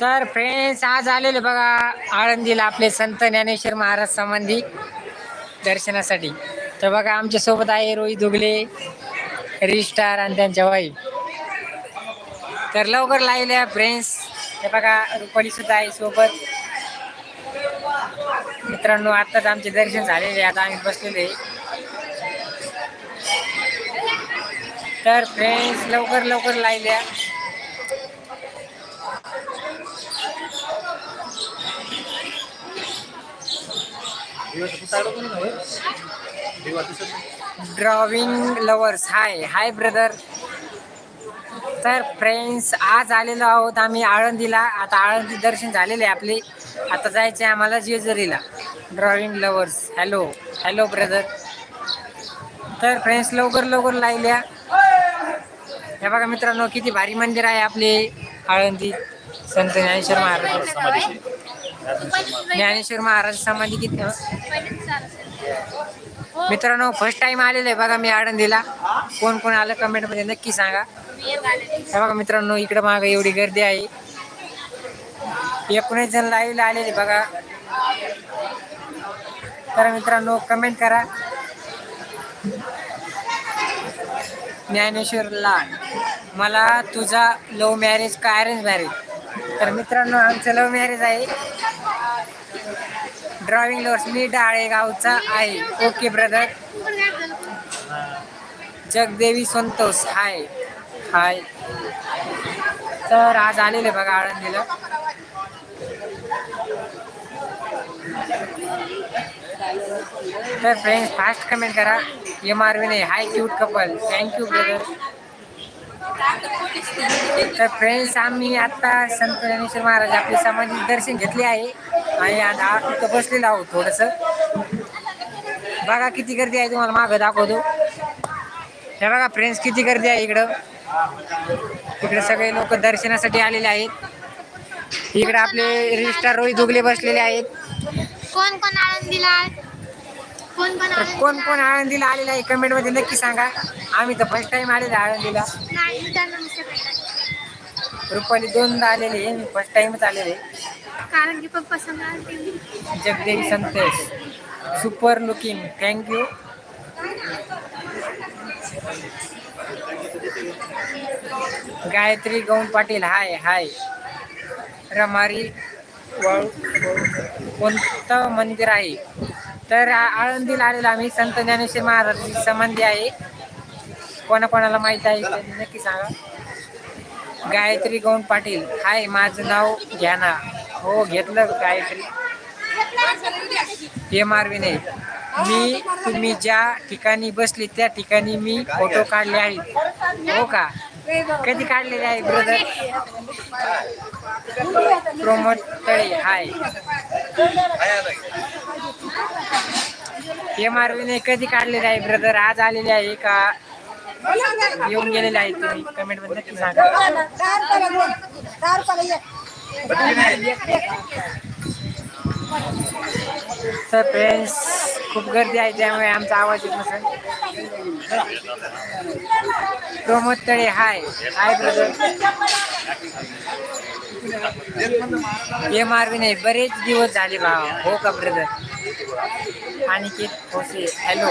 तर फ्रेंड्स आज आलेले बघा आळंदीला आपले संत ज्ञानेश्वर महाराज संबंधी दर्शनासाठी. तर बघा आमच्यासोबत आहे रोहित दुगले रिस्टार आणि त्यांच्या वाईफ तर लवकर लावल्या फ्रेंड्स हे बघा रुपाली सुद्धा आहे सोबत. मित्रांनो आत्ताच आमचे दर्शन झालेले आता आम्ही बसलेले. आहे. तर फ्रेंड्स लवकर लवकर लावल्या drawing lovers hi hi brother तर फ्रेंड्स आज आलेलो आहोत आम्ही आळंदीला. आता आळंदी दर्शन झालेले आहे आपले. आता जायचे आम्हाला जेजुरीला. Drawing lovers hello hello brother तर फ्रेंड्स लवकर लवकर लागल्या हे बघा मित्रांनो किती भारी मंदिर आहे आपले. आळंदी. संत ज्ञानेश्वर महाराज. ज्ञानेश्वर महाराज समाधी किती मित्रांनो फर्स्ट टाइम आलेलं आहे बघा मी आळंदीला. कोण कोण आलं कमेंटमध्ये नक्की सांगा. हे बघा मित्रांनो इकडं मागं एवढी गर्दी आहे. एकोणीस जण लाईव्हला आलेले बघा. तर मित्रांनो कमेंट करा. ज्ञानेश्वरला मला तुझा लव्ह मॅरेज का अरेंज मॅरेज तर मित्रांनो आमचं लव्ह मॅरेज आहे. ड्रॉइंग लवर्स मी डाळे गावचा आहे. Okay brother Jagdevi Santosh hi hi. तर आज आलेले बघा आळंदीला. तर फ्रेंड्स फास्ट कमेंट करा. M R Vinay hi cute couple thank you brother तर फ्रेंड्स आम्ही आता संत ज्ञानेश्वर महाराज आपले सामाजिक दर्शन घेतले आहे. आणि आता तिथं बसलेलो आहोत थोडंसं. बघा किती गर्दी आहे तुम्हाला मागं दाखवतो. हे बघा फ्रेंड्स किती गर्दी आहे इकडं. इकडे सगळे लोक दर्शनासाठी आलेले आहेत. इकडे आपले रजिस्ट्रार रोहित उगले बसलेले आहेत. कोण कोण आळंदीला तर कोण कोण आळंदीला आलेला आहे कमेंटमध्ये नक्की सांगा. आम्ही तर फर्स्ट टाइम आलेलो आहे आळंदीला. रुपाली दोनदा आलेले आहे मी फर्स्ट टाइमच आलेले. कारण की पप्पा. Jagdevi Santosh. Super looking thank you Gayatri Gaun Patil hi hi. रमारी वाळू कोणतं मंदिर आहे? तर आळंदीला आलेला आम्ही. संत ज्ञानेश्वर महाराजांची संबंधी आहे. कोणाकोणाला माहीत आहे नक्की सांगा. गायत्री गौंड पाटील. हाय माझं नाव घ्या ना हो घेतलं गायत्री. एम आर विनय मी तुम्ही ज्या ठिकाणी बसली त्या ठिकाणी मी फोटो काढले आहेत. हो का? कधी काढलेले आहे ब्रदर प्रमोद तळे हाय. एम आर ने कधी काढलेले आहे ब्रदर आज आलेले आहे का? येऊन गेलेले आहे तुम्ही. कमेंटमध्ये सांगा. तर फ्रेंड्स खूप गर्दी आहे त्यामुळे आमचा आवाज येत नसेल. Pramod Tale hi. Hi brother M R नाही बरेच दिवस झाले भाव. हो का brother Aniket Bhose hello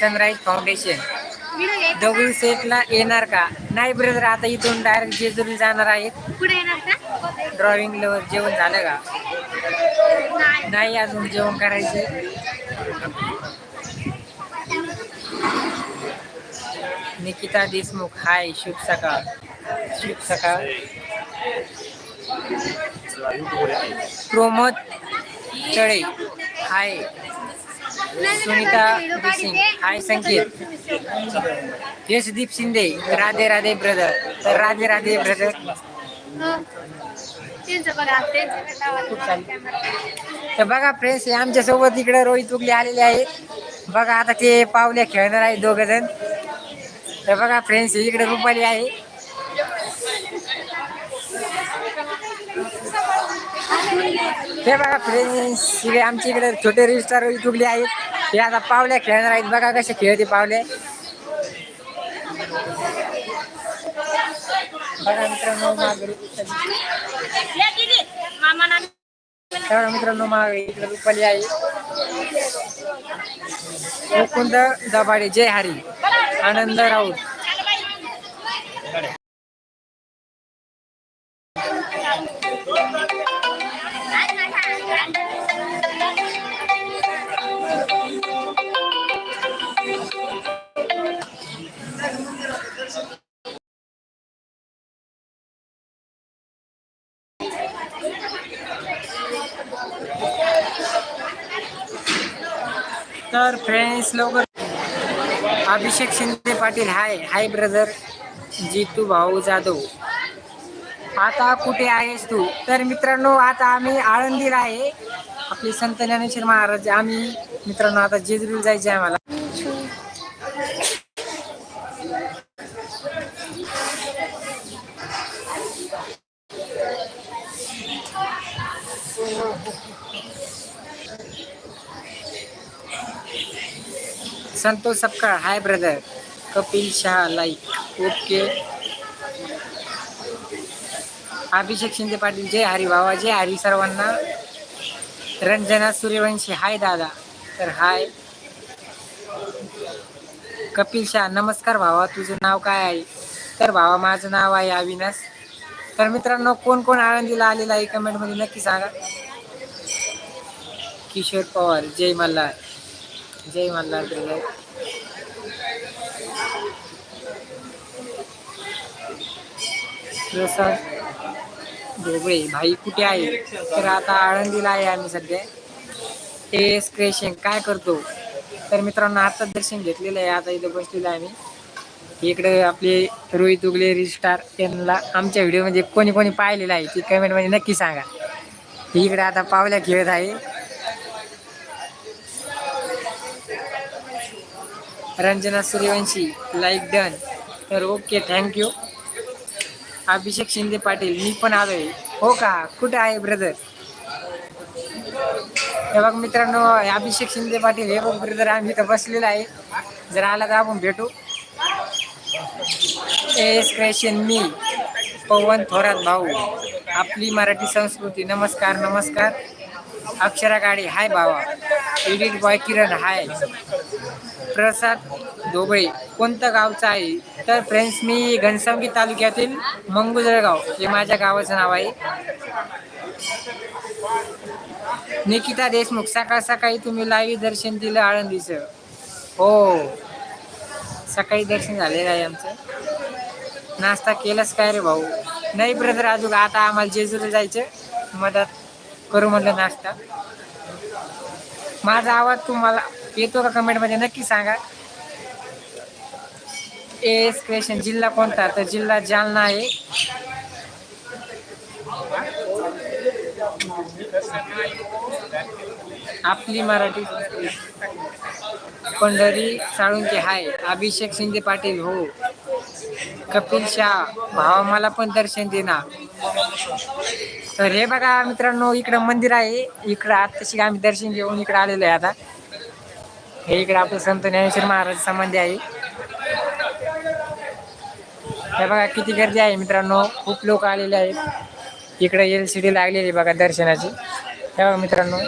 sunrise foundation Dagdu सेटला येणार का? नाही ब्रदर आता इथून डायरेक्ट जेजुरी जाणार आहेत पुढे येणार का? ड्रॉइंग लवर जेवण झालं का? नाही. नाही अजून जेवण करायचे. निकिता देशमुख हाय शुभ सकाळ. शुभ सकाळ. Pramod Tale. Hi. Sunita Desing hi Sanket Yashdeep Shinde Radhe Radhe brother तर राधे राधे ब्रदर तर बघा फ्रेंड्स आमच्यासोबत इकडे रोहित उगले आलेले आहेत बघा आता ते पावल्या खेळणार आहेत दोघ जण तर बघा फ्रेंड्स इकडे रुपाली आहे. हे बघा फ्रेंड्स इकडे आमच्या इकडे छोटे रिस्टार चुकले आहेत. ते आता पावले खेळणार आहेत. बघा कसे खेळते पावले. बघा मित्रांनो मागे बघा मित्रांनो मागे इकडे रुपाली आहे. मुकुंद दबाडे जय Hari. Anand Raut. Slogan Abhishek Shinde Patil hi hi brother Jitu भाऊ जाधव. आता कुठे आहेस तू? तर मित्रांनो आता आम्ही आळंदीला आहे. आपले संत ज्ञानेश्वर महाराज आम्ही. मित्रांनो आता जेजुरीला जायचे आहे आम्हाला. Santosh Sapkal hi brother Kapil Shah like okay Abhishek Shinde Patil जय हरी भावा जय हरी सर्वांना. रंजना सूर्यवंशी हाय दादा. तर हाय कपिल शहा नमस्कार भावा तुझं नाव काय आहे? तर भावा माझं नाव आहे अविनाश. तर मित्रांनो कोण कोण आळंदीला आलेला आहे? कमेंटमध्ये नक्की सांगा. किशोर पवार जय मल्हार. जय मल्हार ब्रदर प्रसाद ढोबळे भाई कुठे आहे? तर आता आळंदीला आहे आम्ही सध्या. एस क्रेशन काय करतो? तर मित्रांनो आता दर्शन घेतलेलं आहे. आता इथं बसलेलं आहे आम्ही. इकडे आपले रोहित उगले रिस्टार त्यांना आमच्या व्हिडिओमध्ये कोणी कोणी पाहिलेलं आहे. ती कमेंटमध्ये नक्की सांगा. इकडे आता पावल्या खेळत आहे. रंजना सूर्यवंशी लाईक डन तर okay thank you Abhishek Shinde Patil मी पण आलोय. हो का? कुठे आहे ब्रदर हे बघ मित्रांनो अभिषेक शिंदे पाटील हे बघ ब्रदर आम्ही इथं बसलेलो आहे. जर आला तर आपण भेटू. एस क्रेशन मी पवन थोरात भाऊ. आपली मराठी संस्कृती नमस्कार नमस्कार. अक्षरा गाडी हाय बाबा एडिट बॉय किरण हाय. प्रसाद दोबळे कोणतं गावचं आहे? तर फ्रेंड्स मी घनसावंगी तालुक्यातील मंगुजळगाव हे माझ्या गावाचं नाव आहे. निकिता देशमुख सकाळ सकाळी तुम्ही लाईव्ह दर्शन दिलं आळंदीचं. हो. सकाळी दर्शन झालेलं आहे आमचं. नाश्ता केलास काय रे भाऊ? नाही ब्रदर अजून आता आम्हाला जेजूला जायचं मदत करू म्हटलं नाश्ता. माझा आवाज तुम्हाला येतो का कमेंटमध्ये नक्की सांगा. एस क्वेश्चन जिल्हा कोणता? तर जिल्हा जालना आहे. आपली मराठी पंढरी साळुंके हाय. अभिषेक शिंदे पाटील हो. कपिल शाह भावा मला पण दर्शन देना तर हे बघा मित्रांनो इकडं मंदिर आहे. इकडं आत्ताशी आम्ही दर्शन घेऊन इकडं आलेलो आहे आता. हे इकडे आपलं संत ज्ञानेश्वर महाराज संबंधी आहे. हे बघा किती गर्दी आहे मित्रांनो. खूप लोक आलेले आहेत. इकडे एल सी डी लागलेली बघा दर्शनाची. हे बघा मित्रांनो.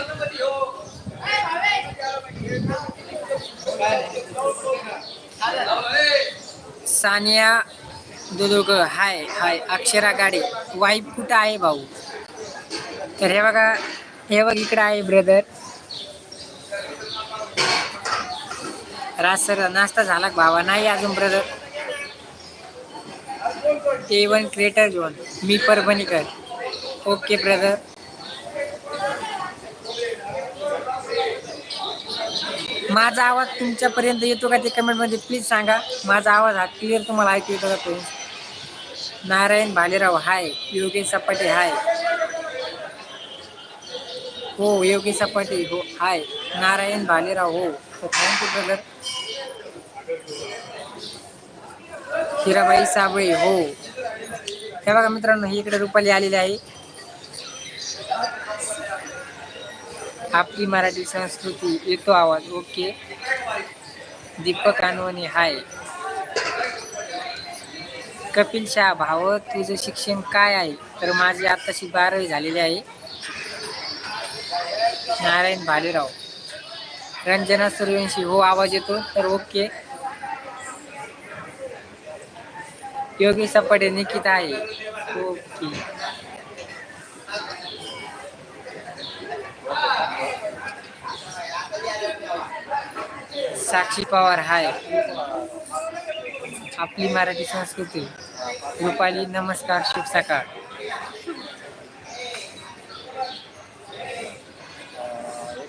Saniya Dudug hi hi Akshara Gade wife कुठं आहे भाऊ? तर हे बघा हे बघ इकडं आहे ब्रदर राज सर नाश्ता झाला बाबा भावा? नाही अजून brother A one creator zone मी परभणीकर. ओके ब्रदर माझा आवाज तुमच्यापर्यंत येतो का ते कमेंटमध्ये प्लीज सांगा. माझा आवाज हा क्लिअर तुम्हाला ऐकू येतो का friends Narayan Bhalerao hi Yogesh Sapate hi हो योगेश सपाटे हो हाय नारायण भालेराव हो. थँक्यू ब्रदर हिराबाई साबळे हो. हे बघा मित्रांनो ही इकडे रुपाली आलेली आहे. आपली मराठी संस्कृती येतो आवाज ओके. दीपक अनवणी हाय. कपिल शाह भाव तुझं शिक्षण काय आहे? तर माझी आत्ताशी बारावी झालेली आहे. नारायण भालेराव. रंजना सूर्यवंशी हो आवाज येतो. तर ओके. योगी सपाटे निकिता आहे ओके. साक्षी पवार हाय. आपली मराठी संस्कृती. रुपाली नमस्कार शुभ सकाळ.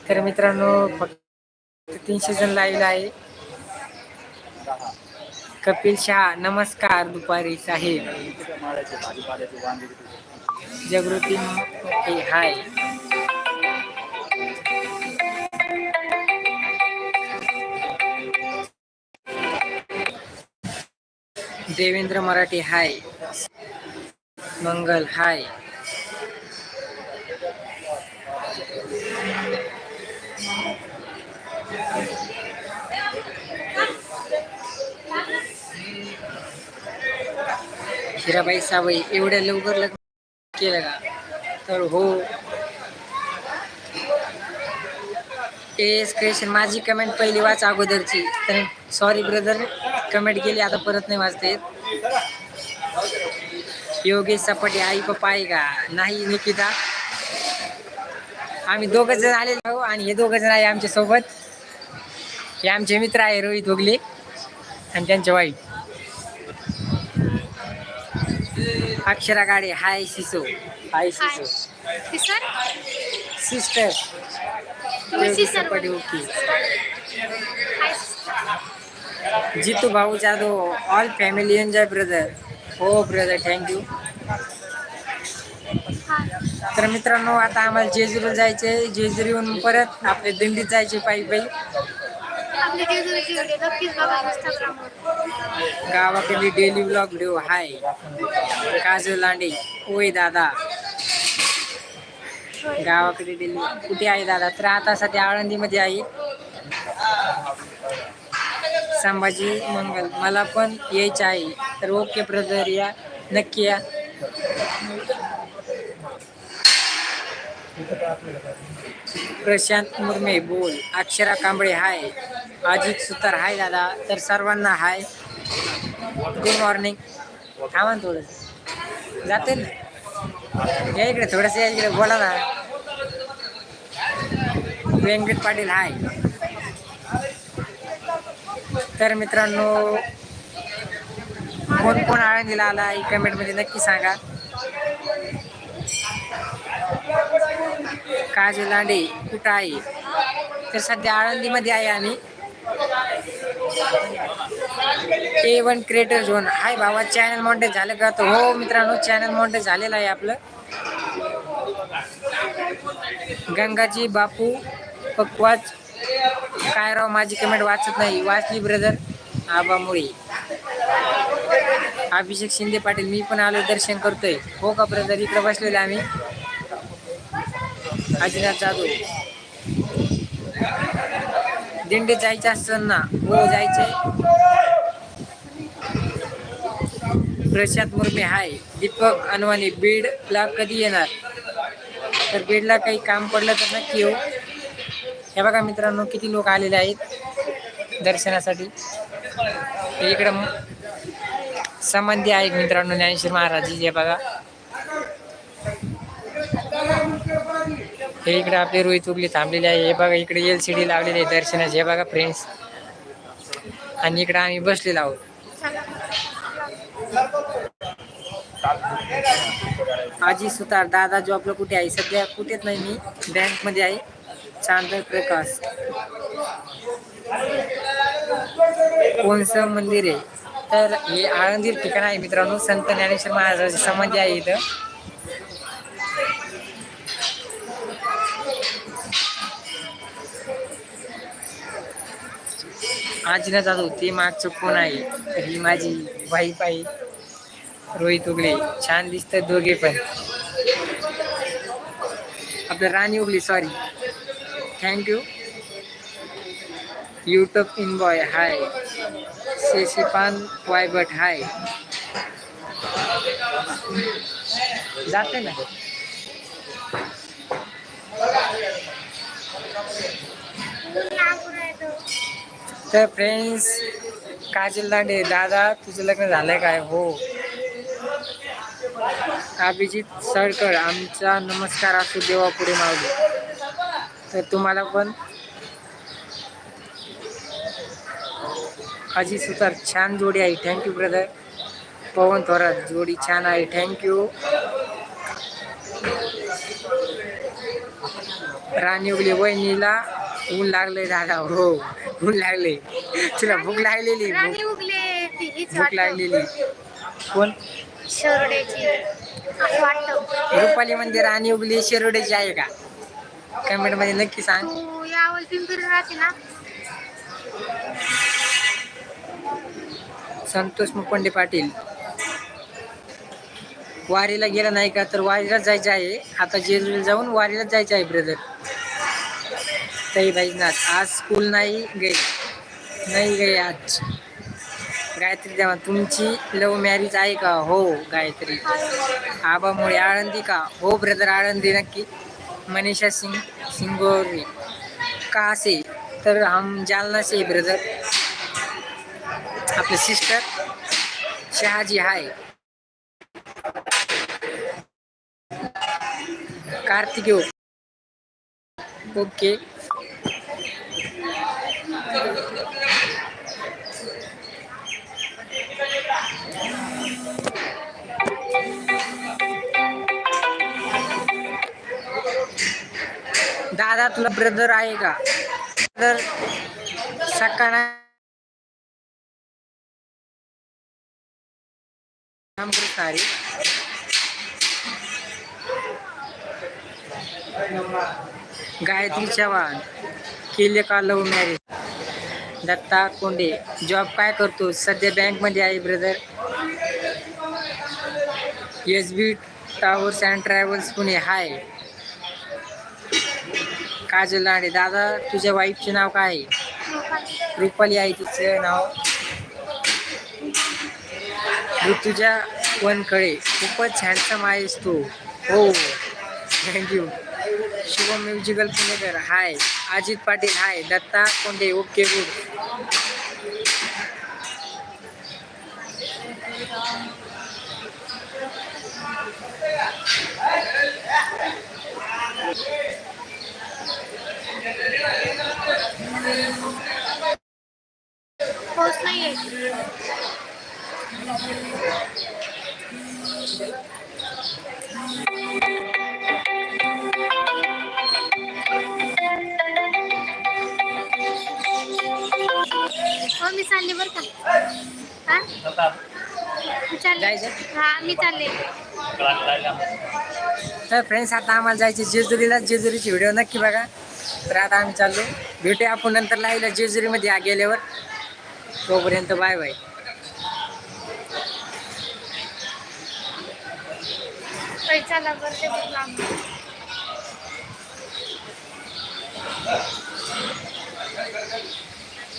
तर मित्रांनो फक्त तीनशे जण लाईव्ह आहे. कपिल शहा नमस्कार दुपारी साहेब. जागृती हाय. देवेंद्र मराठी हाय. मंगल हाय. हिराबाई सावई एवढ्या लवकर लग्न केलं का? तर हो. एस क्रेशन माझी कमेंट पहिली वाच अगोदरची. तर सॉरी ब्रदर कमेंट केली आता परत नाही वाचते योगेश सपाटे आई पप्पा आहे का? नाही निकिता. आम्ही दोघ जण आलेलो आहो आणि हे दोघ जण आहे आमच्यासोबत. हे आमचे मित्र आहे रोहित ओगले आणि त्यांच्या वाईफ अक्षरा गाडे. हाय शिसो हाय हाय. शिसो सिस्टर. तुम्ही सिस्टर ओके. जितू भाऊ Jadhav all family enjoy brother हो ब्रदर थँक्यू तर मित्रांनो आता आम्हाला जेजुरीला जायचे जेजुरीहून परत आपले दिंडीत जायचे पायी पायी आपले जेजुरीचे व्हिडिओ नक्कीच बघा इंस्टाग्रामवर गावाकडे daily blog video hi. Kajal Lande ओय दादा. गावाकडे डेली कुठे आहे दादा? तर आता सध्या आळंदीमध्ये आहे. संभाजी मंगल मला पण यायचं आहे. तर ओके ब्रदर या. नक्की या. प्रशांत मुर्मे बोल. अक्षरा कांबळे हाय. अजित सुतार हाय दादा तर सर्वांना हाय. गुड मॉर्निंग थांबा ना थोडं जाते ना. या इकडे थोडंसं या इकडे बोला ना. व्यंकट पाटील हाय. तर मित्रांनो कोण कोण आळंदीला आला कमेंटमध्ये नक्की सांगा. काजू लांडे कुठं आहे? तर सध्या आळंदीमध्ये आहे आम्ही. A one creator zone hi बाबा चॅनल मॉन्टेज झालं का? तर हो मित्रांनो चॅनल मॉन्टेज झालेलं आहे आपलं. गंगाजी बापू पकवाच काय राव माझी कमेंट वाचत नाही. वाचली ब्रदर आबा मुळी. अभिषेक शिंदे पाटील मी पण आलो दर्शन करतोय. हो का ब्रदर इकडे बसलेले आम्ही. अजिनाथ जाधव. दिंडी जायचं असतं ना हो जायचंय प्रशांत मुर्मे हाय दीपक अनवानी बीडला कधी येणार? तर बीडला काही काम पडलं तर नक्की येऊ. हे बघा मित्रांनो किती लोक आलेले आहेत दर्शनासाठी. इकडं समाधी संबंधी आहेत मित्रांनो ज्ञानेश्वर महाराज हे बघा. हे इकडे आपली रोई चुगली थांबलेली आहे. हे बघा इकडे एल सी डी लावलेली आहे दर्शनाची. हे बघा फ्रेंड्स आणि इकडे आम्ही बसलेलो आहोत. आजी सुतार दादा जॉबला कुठे आहे? सध्या कुठेच नाही मी. बँकमध्ये आहे. चांदर प्रकाश. कोणचं मंदिर आहे? तर हे आळंदी ठिकाण आहे मित्रांनो. संत ज्ञानेश्वर महाराजाची समाधी आहे इथं. आजीला जातो ते मागचं कोण आहे? ही माझी वाईफ आहे रोहित उगले. छान दिसतात दोघे पण. आपलं राणी उगली sorry thank you YouTube in boy hi शेशीपान वायबट हाय जाते ना? तर फ्रेंड्स काजल दांडे दादा तुझं लग्न झालंय काय? हो. अभिजित सरकर आमचा नमस्कार असू देवा पुढे मावले तर तुम्हाला पण. अजित सुतार छान जोडी आहे. थँक्यू ब्रदर पवन थोरात जोडी छान आहे. थँक्यू राणी उगली वहिनीला. ऊन लागले दादा हो ऊन लागले तुला भूक लागलेली राणी भूक उगले ती हीच भूक वाटतं. लागलेली. कोण? असं वाटतं. रुपाली मंदिर राणी उगली शिरोडेची आहे का? कमेंटमध्ये नक्की सांग. तू यावल पिंपरी राहते ना. संतोष मुपंडे पाटील. वारीला गेला नाही का? तर वारीलाच जायचं आहे. आता जेजुरीला जाऊन वारीलाच जायचं आहे ब्रदर ताई भाईनाथ आज स्कूल नाही गई. नाही गई आज. गायत्री देवा तुमची लव्ह मॅरेज आहे का? हो गायत्री. आबामुळे आळंदी का? हो ब्रदर आळंदी नक्की. मनीषा सिंग सिंगोरी. का असे? तर हम जालना से ब्रदर आपले sister Shahaji hi. Kartik okay. दादा तुला ब्रदर आहे का? ब्रदर सकाळ रामकृष्ण गायत्री चव्हाण केले का love marriage Datta Konde job काय करतो सध्या बँकमध्ये आहे brother S B towers and travels Pune. Hi Kajal Lande दादा तुझ्या वाईफचे नाव काय आहे? रुपाली आहे तिचं नाव? ऋतुजा वनखळे. खूपच हँडसम आहेस तू. हो. Thank you Shubham musical Punekar. Hi Ajit Patil. Hi Datta Konde. Okay good पाऊस नाही हो मी चालले बर का. हा? चालले जायचं? हा मी चालले. तर फ्रेंड्स आता आम्हाला जायचे जेजुरीला. जेजुरीची व्हिडिओ नक्की बघा. तर आता आम्ही चाललो. भेटूया आपण नंतर लाईला जेजुरीमध्ये आ गेल्यावर. तोपर्यंत बाय बाय. चला बरं